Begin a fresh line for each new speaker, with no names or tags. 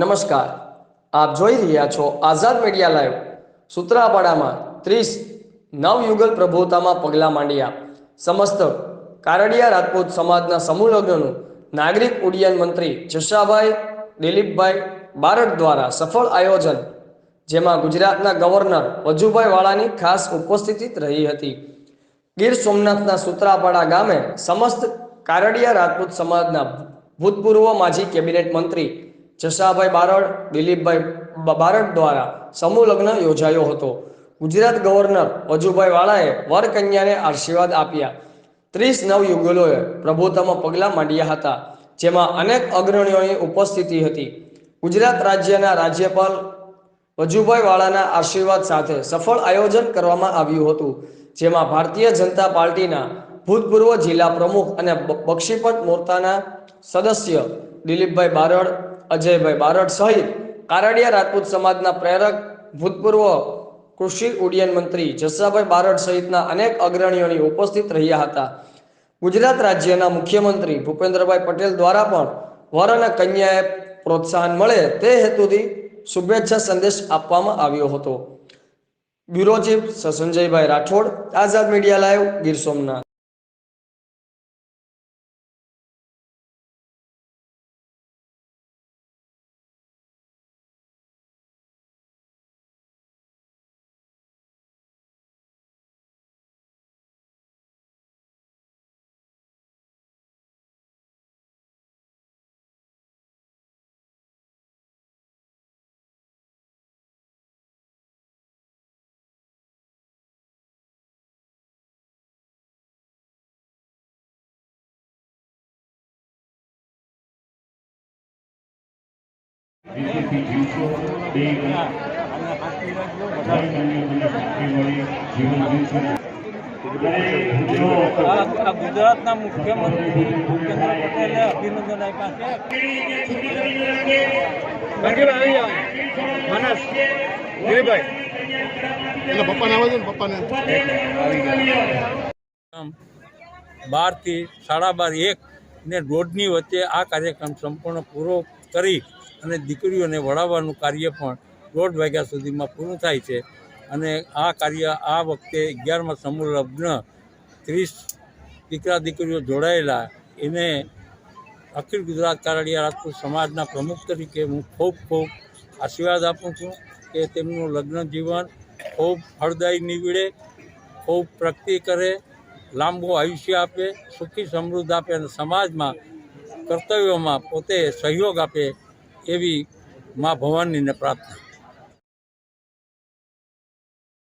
નમસ્કાર. આપ જોઈ રહ્યા છો આઝાદ મીડિયા લાઈવ. સૂત્રાપાડામાં ત્રીસ નવયુગલ પ્રભુતામાં પગલાં માંડ્યા. સમસ્ત કારડિયા રાજપૂત સમાજના સમૂહ લગ્નનું નાગરિક ઉડ્ડયન મંત્રી જશાભાઈ દિલીપભાઈ બારડ દ્વારા સફળ આયોજન, જેમાં ગુજરાતના ગવર્નર વજુભાઈ વાળાની ખાસ ઉપસ્થિતિ રહી હતી. ગીર સોમનાથના સૂત્રાપાડા ગામે સમસ્ત કારડિયા રાજપૂત સમાજના ભૂતપૂર્વ માજી કેબિનેટ મંત્રી જશાભાઈ બારડ, દિલીપભાઈ બારડ દ્વારા સમૂહ લગ્ન યોજાયો હતો. ગુજરાત ગવર્નર વજુભાઈ વાળાએ વરકન્યાને આશીર્વાદ આપ્યા. ત્રીસ નવયુગલોએ પ્રભુતામાં પગલાં માંડ્યા હતા, જેમાં અનેક અગ્રણીઓની ઉપસ્થિતિ હતી. ગુજરાત રાજ્યના રાજ્યપાલ વજુભાઈ વાળાના આશીર્વાદ સાથે સફળ આયોજન કરવામાં આવ્યું હતું, જેમાં ભારતીય જનતા પાર્ટીના ભૂતપૂર્વ જિલ્લા પ્રમુખ અને બક્ષીપત મોરચાના સદસ્ય દિલીપભાઈ બારડ અજયભાઈ બારડ સહિત કારડિયા રાજપૂત સમાજના પ્રેરક, ભૂતપૂર્વ કૃષિ ઉડ્ડયન મંત્રી જસાભાઈ બારડ સહિતના અનેક અગ્રણીઓની ઉપસ્થિત રહ્યા હતા. ગુજરાત રાજ્યના મુખ્યમંત્રી ભૂપેન્દ્રભાઈ પટેલ દ્વારા પણ વર અને કન્યાએ પ્રોત્સાહન મળે તે હેતુથી શુભેચ્છા સંદેશ આપવામાં આવ્યો હતો. Bureau chief સસંજયભાઈ Rathod, Azad media live, Gir Somnath.
BJP જીવશો બે જીવન
ગુજરાતના મુખ્યમંત્રી ભૂપેન્દ્ર પટેલે અભિનંદન આપ્યા છે.
એટલે પપ્પાને આવે છે ને પપ્પાને.
બારથી સાડા બાર એક ને દોઢની વચ્ચે આ કાર્યક્રમ સંપૂર્ણ પૂરો કરી અને દીકરીઓને વળાવવાનું કાર્ય પણ દોઢ વાગ્યા સુધીમાં પૂરું થાય છે. અને આ કાર્ય આ વખતે અગિયારમાં સમૂહ લગ્ન, ત્રીસ દીકરા દીકરીઓ જોડાયેલા. એને અખિલ ગુજરાત કારડિયા રાજપૂત સમાજના પ્રમુખ તરીકે હું ખૂબ ખૂબ આશીર્વાદ આપું છું કે તેમનું લગ્ન જીવન ખૂબ ફળદાયી નીવડે, ખૂબ પ્રગતિ કરે, લાંબુ આયુષ્ય આપે, સુખી સમૃદ્ધ આપે અને સમાજમાં, કર્તવ્યોમાં પોતે સહયોગ આપે એવી મા ભવાનીને પ્રાર્થના.